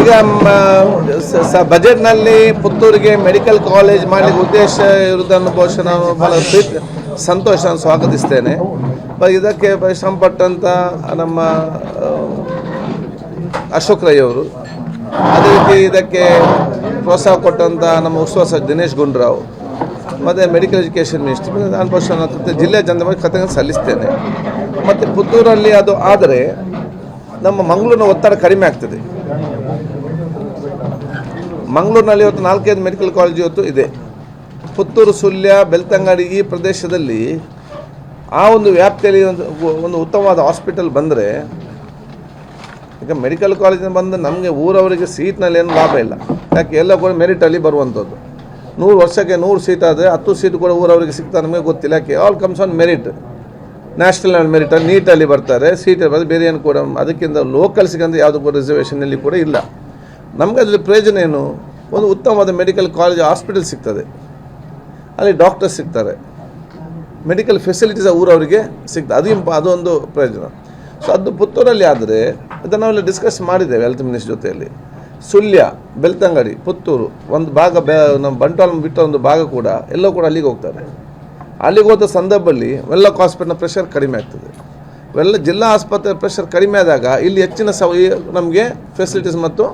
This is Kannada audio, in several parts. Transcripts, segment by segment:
ಈಗ ಬಜೆಟ್ನಲ್ಲಿ ಪುತ್ತೂರಿಗೆ ಮೆಡಿಕಲ್ ಕಾಲೇಜ್ ಮಾಡಲಿಕ್ಕೆ ಉದ್ದೇಶ ಇರುವುದನ್ನು ಬಹುಶಃ ನಾನು ಬಹಳ ಸಂತೋಷ ನಾನು ಸ್ವಾಗತಿಸ್ತೇನೆ. ಇದಕ್ಕೆ ಪರಿಶ್ರಮ ಶ್ರಮಪಟ್ಟಂಥ ನಮ್ಮ ಅಶೋಕ್ ರೈ ಅವರು. ಅದೇ ರೀತಿ ಇದಕ್ಕೆ ಪ್ರೋತ್ಸಾಹ ಕೊಟ್ಟಂಥ ನಮ್ಮ ಉಸ್ವಾಸ ದಿನೇಶ್ ಗುಂಡ್ರಾವ್. ಮತ್ತು ಮೆಡಿಕಲ್ ಎಜುಕೇಷನ್ ಮಿನಿಸ್ಟ್ರಿ ನಾನು ಬಹುಶಃ ಜಿಲ್ಲೆಯ ಜನರ ಬಗ್ಗೆ ಕಥೆಯನ್ನು ಸಲ್ಲಿಸ್ತೇನೆ. ಮತ್ತು ಪುತ್ತೂರಲ್ಲಿ ಅದು ಆದರೆ ನಮ್ಮ ಮಂಗಳೂರಿನ ಒತ್ತಡ ಕಡಿಮೆ ಆಗ್ತದೆ. ಮಂಗಳೂರಿನಲ್ಲಿ ಇವತ್ತು ನಾಲ್ಕೈದು ಮೆಡಿಕಲ್ ಕಾಲೇಜ್ ಇವತ್ತು ಇದೆ. ಪುತ್ತೂರು, ಸುಳ್ಯ, ಬೆಳ್ತಂಗಡಿ ಈ ಪ್ರದೇಶದಲ್ಲಿ ಆ ಒಂದು ವ್ಯಾಪ್ತಿಯಲ್ಲಿ ಒಂದು ಉತ್ತಮವಾದ ಹಾಸ್ಪಿಟಲ್ ಬಂದರೆ ಈಗ ಮೆಡಿಕಲ್ ಕಾಲೇಜಿನ ಬಂದು ನಮಗೆ ಊರವರಿಗೆ ಸೀಟ್ನಲ್ಲಿ ಏನು ಲಾಭ ಇಲ್ಲ. ಯಾಕೆ ಎಲ್ಲ ಕೂಡ ಮೆರಿಟಲ್ಲಿ ಬರುವಂಥದ್ದು. ನೂರು ವರ್ಷಕ್ಕೆ ನೂರು ಸೀಟ್ ಆದರೆ ಹತ್ತು ಸೀಟ್ ಕೂಡ ಊರವರಿಗೆ ಸಿಗ್ತಾ ನಮಗೆ ಗೊತ್ತಿಲ್ಲ. ಯಾಕೆ? All comes on merit national ಮೆರಿಟಲ್ಲಿ ನೀಟಲ್ಲಿ ಬರ್ತಾರೆ ಸೀಟ್ ಬರ್ತಾರೆ, ಬೇರೆ ಏನು ಕೂಡ ಅದಕ್ಕಿಂತ ಲೋಕಲ್ಸ್ಗಂತ ಯಾವುದೋ ಕೂಡ ರಿಸರ್ವೇಷನಲ್ಲಿ ಕೂಡ ಇಲ್ಲ. ನಮಗೆ ಅದರಲ್ಲಿ ಪ್ರಯೋಜನ ಏನು? ಒಂದು ಉತ್ತಮವಾದ ಮೆಡಿಕಲ್ ಕಾಲೇಜ್ ಹಾಸ್ಪಿಟಲ್ ಸಿಗ್ತದೆ. ಅಲ್ಲಿ ಡಾಕ್ಟರ್ಸ್ ಸಿಗ್ತಾರೆ. ಮೆಡಿಕಲ್ ಫೆಸಿಲಿಟೀಸ್ ಆ ಊರವರಿಗೆ ಸಿಗ್ತದೆ. ಅದು ಇಂಪ, ಅದೊಂದು ಪ್ರಯೋಜನ. ಸೊ ಅದು ಪುತ್ತೂರಲ್ಲಿ ಆದರೆ, ಅದನ್ನು ನಾವೆಲ್ಲ ಡಿಸ್ಕಸ್ ಮಾಡಿದ್ದೇವೆ ಹೆಲ್ತ್ ಮಿನಿಸ್ಟರ್ ಜೊತೆಯಲ್ಲಿ. ಸುಳ್ಯ, ಬೆಳ್ತಂಗಡಿ, ಪುತ್ತೂರು, ಒಂದು ಭಾಗ ಬೆ, ನಮ್ಮ ಬಂಟ್ವಾಳ ಬಿಟ್ಟ ಒಂದು ಭಾಗ ಕೂಡ ಎಲ್ಲೋ ಕೂಡ ಅಲ್ಲಿಗೆ ಹೋಗ್ತಾರೆ. ಅಲ್ಲಿಗೆ ಹೋದ ಸಂದರ್ಭದಲ್ಲಿ ವೆಲ್ಲಕ್ ಹಾಸ್ಪಿಟಲ್ನ ಪ್ರೆಷರ್ ಕಡಿಮೆ ಆಗ್ತದೆ. ವೆಲ್ಲ ಜಿಲ್ಲಾ ಆಸ್ಪತ್ರೆ ಪ್ರೆಷರ್ ಕಡಿಮೆ ಆದಾಗ ಇಲ್ಲಿ ಹೆಚ್ಚಿನ ಸೌ ನಮಗೆ ಫೆಸಿಲಿಟೀಸ್ ಮತ್ತು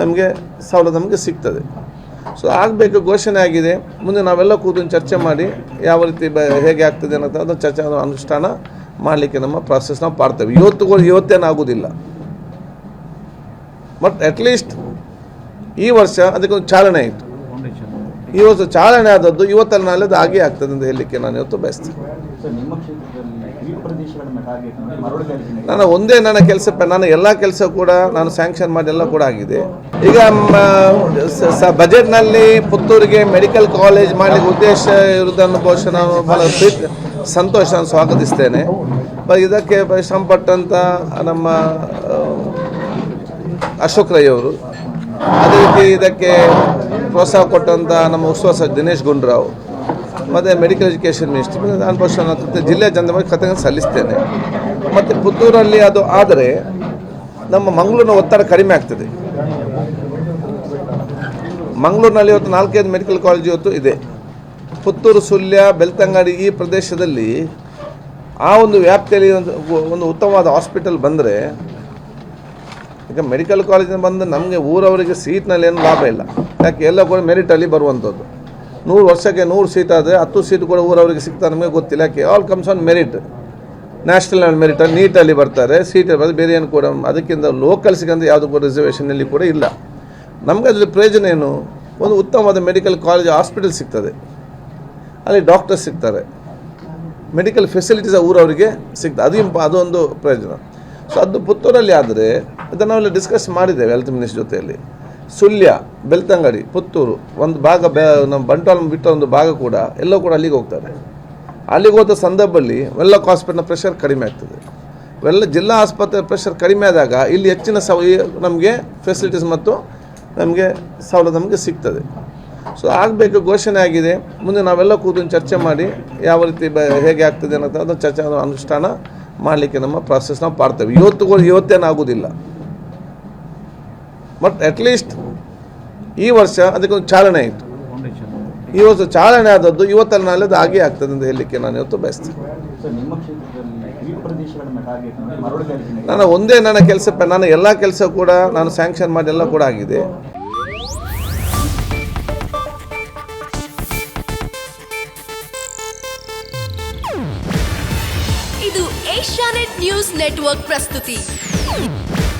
ನಮಗೆ ಸವಲತ್ತು ನಮಗೆ ಸಿಗ್ತದೆ. ಸೊ ಆಗಬೇಕು, ಘೋಷಣೆ ಆಗಿದೆ. ಮುಂದೆ ನಾವೆಲ್ಲ ಕೂತು ಚರ್ಚೆ ಮಾಡಿ ಯಾವ ರೀತಿ ಬ, ಹೇಗೆ ಆಗ್ತದೆ ಅನ್ನೋದು ಅದನ್ನು ಚರ್ಚೆ ಅನುಷ್ಠಾನ ಮಾಡಲಿಕ್ಕೆ ನಮ್ಮ ಪ್ರಾಸೆಸ್ ನಾವು ಪಾಡ್ತೇವೆ. ಇವತ್ತು ಇವತ್ತೇನು ಆಗೋದಿಲ್ಲ ಬಟ್ ಅಟ್ಲೀಸ್ಟ್ ಈ ವರ್ಷ ಅದಕ್ಕೊಂದು ಚಾಲನೆ ಆಯಿತು. ವರ್ಷ ಚಾಲನೆ ಆದದ್ದು ಇವತ್ತಲ್ಲ ನಾಳೆದು ಆಗೇ ಆಗ್ತದೆ ಅಂತ ಹೇಳಲಿಕ್ಕೆ ನಾನು ಇವತ್ತು ಬಯಸ್ತೇನೆ. ನಾನು ಒಂದೇ ನನ್ನ ಕೆಲಸ ನನ್ನ ಎಲ್ಲ ಕೆಲಸ ಕೂಡ ನಾನು ಸ್ಯಾಂಕ್ಷನ್ ಮಾಡಿ ಎಲ್ಲ ಕೂಡ ಆಗಿದೆ. ಈಗ ಬಜೆಟ್ನಲ್ಲಿ ಪುತ್ತೂರಿಗೆ ಮೆಡಿಕಲ್ ಕಾಲೇಜ್ ಮಾಡಲಿಕ್ಕೆ ಉದ್ದೇಶ ಇರುವುದನ್ನು ಬಹುಶಃ ನಾನು ಬಹಳ ಸಂತೋಷ ನಾನು ಸ್ವಾಗತಿಸ್ತೇನೆ. ಇದಕ್ಕೆ ಶ್ರಮಪಟ್ಟಂಥ ನಮ್ಮ ಅಶೋಕ್ ರೈ ಅವರು ಅದೇ ರೀತಿ ಇದಕ್ಕೆ ಪ್ರೋತ್ಸಾಹ ಕೊಟ್ಟಂಥ ನಮ್ಮ ಉಸ್ವಾಸ ದಿನೇಶ್ ಗುಂಡ್ರಾವ್, ಮತ್ತು ಮೆಡಿಕಲ್ ಎಜುಕೇಷನ್ ಮಿನಿಸ್ಟ್ರಿ ಕೃತ- ಜಿಲ್ಲೆಯ ಜನವಾಗಿ ಕಥೆಯನ್ನು ಸಲ್ಲಿಸ್ತೇನೆ. ಮತ್ತು ಪುತ್ತೂರಲ್ಲಿ ಅದು ಆದರೆ ನಮ್ಮ ಮಂಗಳೂರಿನ ಒತ್ತಡ ಕಡಿಮೆ ಆಗ್ತದೆ. ಮಂಗಳೂರಿನಲ್ಲಿ ಇವತ್ತು ನಾಲ್ಕೈದು ಮೆಡಿಕಲ್ ಕಾಲೇಜ್ ಇವತ್ತು ಇದೆ. ಪುತ್ತೂರು, ಸುಳ್ಯ, ಬೆಳ್ತಂಗಡಿ ಈ ಪ್ರದೇಶದಲ್ಲಿ ಆ ಒಂದು ವ್ಯಾಪ್ತಿಯಲ್ಲಿ ಒಂದು ಉತ್ತಮವಾದ ಹಾಸ್ಪಿಟಲ್ ಬಂದರೆ ಈಗ ಮೆಡಿಕಲ್ ಕಾಲೇಜಿನ ಬಂದು ನಮಗೆ ಊರವರಿಗೆ ಸೀಟ್ನಲ್ಲಿ ಏನು ಲಾಭ ಇಲ್ಲ. ಯಾಕೆ ಎಲ್ಲ ಕೂಡ ಮೆರಿಟಲ್ಲಿ ಬರುವಂಥದ್ದು ನೂರು ವರ್ಷಕ್ಕೆ ನೂರು ಸೀಟ್ ಆದರೆ ಹತ್ತು ಸೀಟ್ ಕೂಡ ಊರವರಿಗೆ ಸಿಗ್ತಾ ನಮಗೆ ಗೊತ್ತಿಲ್ಲ. ಯಾಕೆ? All comes on merit national level ಮೆರಿಟಲ್ಲಿ ನೀಟಲ್ಲಿ ಬರ್ತಾರೆ. ಸೀಟ್ ಬರ್ತಾರೆ ಬೇರೆ ಏನು ಕೂಡ ಅದಕ್ಕಿಂತ ಲೋಕಲ್ಸ್ಗಂತ ಯಾವುದು ಕೂಡ ರಿಸರ್ವೇಷನಲ್ಲಿ ಕೂಡ ಇಲ್ಲ. ನಮಗೆ ಅದರಲ್ಲಿ ಪ್ರಯೋಜನ ಏನು? ಒಂದು ಉತ್ತಮವಾದ ಮೆಡಿಕಲ್ ಕಾಲೇಜ್ ಹಾಸ್ಪಿಟಲ್ ಸಿಗ್ತದೆ. ಅಲ್ಲಿ ಡಾಕ್ಟರ್ಸ್ ಸಿಗ್ತಾರೆ. ಮೆಡಿಕಲ್ ಫೆಸಿಲಿಟೀಸ್ ಊರವರಿಗೆ ಸಿಗ್ತದೆ ಅದು ಇಂಪ ಅದೊಂದು ಪ್ರಯೋಜನ. ಸೊ ಅದು ಪುತ್ತೂರಲ್ಲಿ ಆದರೆ ಅದನ್ನು ನಾವೆಲ್ಲ ಡಿಸ್ಕಸ್ ಮಾಡಿದ್ದೇವೆ ಹೆಲ್ತ್ ಮಿನಿಸ್ಟರ್ ಜೊತೆಯಲ್ಲಿ. ಸುಳ್ಯ, ಬೆಳ್ತಂಗಡಿ, ಪುತ್ತೂರು, ಒಂದು ಭಾಗ ಬೆ ನಮ್ಮ ಬಂಟ್ವಾಳ ಬಿಟ್ಟ ಒಂದು ಭಾಗ ಕೂಡ ಎಲ್ಲೋ ಕೂಡ ಅಲ್ಲಿಗೆ ಹೋಗ್ತಾರೆ. ಅಲ್ಲಿಗೆ ಹೋದ ಸಂದರ್ಭದಲ್ಲಿ ವೆಲ್ಲಕ್ ಹಾಸ್ಪಿಟಲ್ನ ಪ್ರೆಷರ್ ಕಡಿಮೆ ಆಗ್ತದೆ. ವೆಲ್ಲ ಜಿಲ್ಲಾ ಆಸ್ಪತ್ರೆ ಪ್ರೆಷರ್ ಕಡಿಮೆ ಆದಾಗ ಇಲ್ಲಿ ಹೆಚ್ಚಿನ ಸೌ ನಮಗೆ ಫೆಸಿಲಿಟೀಸ್ ಮತ್ತು ನಮಗೆ ಸವಲತ್ತು ನಮಗೆ ಸಿಗ್ತದೆ. ಸೊ ಆಗಬೇಕು, ಘೋಷಣೆ ಆಗಿದೆ. ಮುಂದೆ ನಾವೆಲ್ಲ ಕೂತು ಚರ್ಚೆ ಮಾಡಿ ಯಾವ ರೀತಿ ಬ ಹೇಗೆ ಆಗ್ತದೆ ಅನ್ನೋದು ಅದನ್ನು ಚರ್ಚೆ ಅನುಷ್ಠಾನ ಮಾಡಲಿಕ್ಕೆ ನಮ್ಮ ಪ್ರಾಸೆಸ್ ನಾವು ಪಾಡ್ತೇವೆ. ಇವತ್ತು ಇವತ್ತೇನಾಗುವುದಿಲ್ಲ ಬಟ್ ಅಟ್ಲೀಸ್ಟ್ ಈ ವರ್ಷ ಅದಕ್ಕೊಂದು ಚಾಲನೆ ಆಯಿತು ಈ ವರ್ಷ ಚಾಲನೆ ಆದದ್ದು ಇವತ್ತಲ್ಲಿ ನಾಳೆ ಅದು ಆಗೇ ಆಗ್ತದೆ ಅಂತ ಹೇಳಲಿಕ್ಕೆ ನಾನು ಇವತ್ತು ಬಯಸ್ತೇನೆ. ಸರ್ ನಿಮ್ಮ ಕ್ಷೇತ್ರದಲ್ಲಿ ಈ ಪ್ರದೇಶಗಳನ್ನ ಟಾರ್ಗೆಟ್ ಮಾಡಿ ನಾನು ಒಂದೇ ನನ್ನ ಕೆಲಸ ನನ್ನ ಎಲ್ಲ ಕೆಲಸ ಕೂಡ ನಾನು ಸ್ಯಾಂಕ್ಷನ್ ಮಾಡಿ ಎಲ್ಲ ಕೂಡ ಆಗಿದೆ. ಇದು ಏಷ್ಯಾನೆಟ್ ನ್ಯೂಸ್ ನೆಟ್ವರ್ಕ್ ಪ್ರಸ್ತುತಿ.